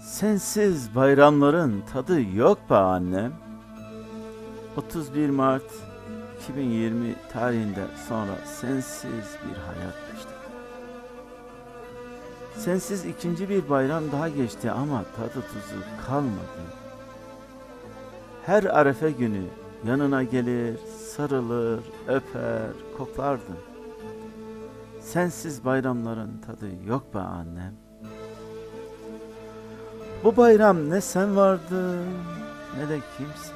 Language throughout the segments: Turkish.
Sensiz bayramların tadı yok be annem. 31 Mart 2020 tarihinde sonra sensiz bir hayat geçti. Sensiz ikinci bir bayram daha geçti ama tadı tuzu kalmadı. Her arefe günü yanına gelir, sarılır, öper, koklardın. Sensiz bayramların tadı yok be annem. Bu bayram ne sen vardın ne de kimse.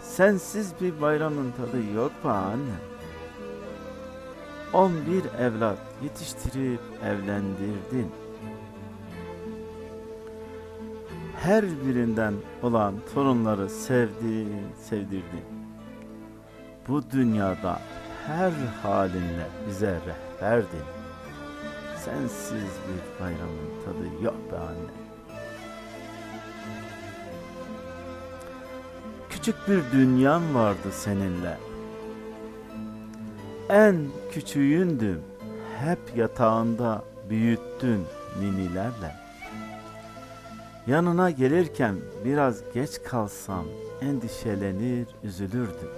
Sensiz bir bayramın tadı yok be annem. 11 evlat yetiştirip evlendirdin. Her birinden olan torunları sevdin, sevdirdin. Bu dünyada her halinle bize rehberdin. Sensiz bir bayramın tadı yok be anne. Küçük bir dünyam vardı seninle. En küçüğündüm. Hep yatağında büyüttün ninilerle. Yanına gelirken biraz geç kalsam endişelenir, üzülürdüm.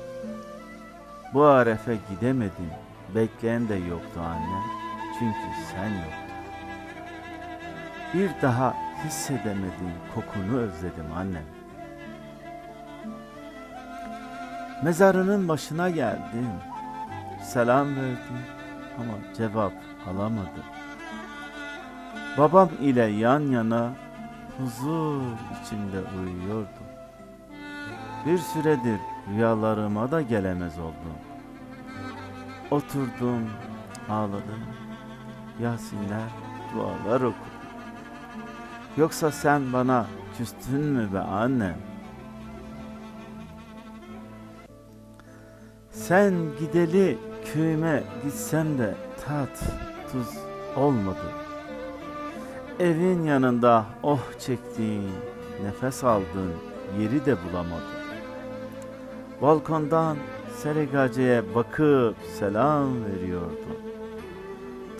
Bu arefe gidemedim. Bekleyen de yoktu annem. Çünkü sen yoktun. Bir daha hissedemediğim kokunu özledim annem. Mezarının başına geldim. Selam verdim ama cevap alamadım. Babam ile yan yana huzur içinde uyuyordum. Bir süredir rüyalarıma da gelemez oldum. Oturdum, ağladım. Yasinler, dualar okudum. Yoksa sen bana küstün mü be annem? Sen gideli köyüme gitsem de tat, tuz olmadı. Evin yanında oh çektiğin, nefes aldığın yeri de bulamadım. Balkondan Seregacı'ya bakıp selam veriyordu.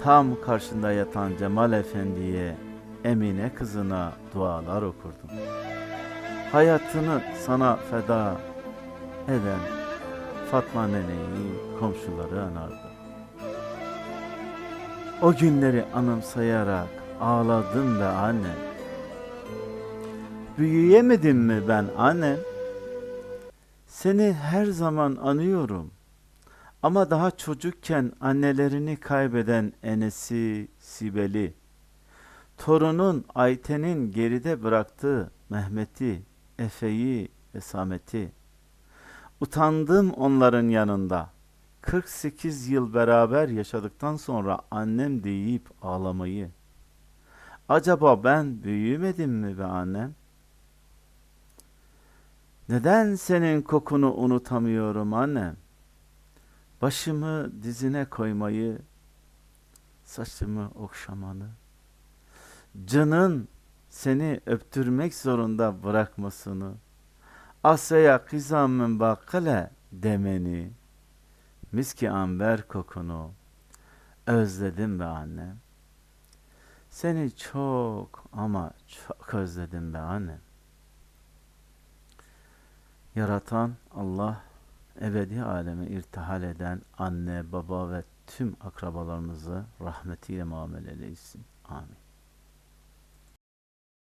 Tam karşında yatan Cemal Efendi'ye, Emine kızına dualar okurdum. Hayatını sana feda eden Fatma neneyi, komşuları anardı. O günleri anımsayarak ağladım be anne. Büyüyemedim mi ben annem? Seni her zaman anıyorum. Ama daha çocukken annelerini kaybeden Enes'i, Sibel'i, torunun Ayten'in geride bıraktığı Mehmet'i, Efe'yi ve Samet'i, utandım onların yanında. 48 yıl beraber yaşadıktan sonra annem deyip ağlamayı. Acaba ben büyümedim mi be annem? Neden senin kokunu unutamıyorum annem? Başımı dizine koymayı, saçımı okşamanı, canın seni öptürmek zorunda bırakmasını, Asya'ya kızamın bakkale demeni, miski amber kokunu özledim be annem. Seni çok ama çok özledim be annem. Yaratan Allah, ebedi aleme irtihal eden anne, baba ve tüm akrabalarımızı rahmetiyle muamele eylesin. Amin.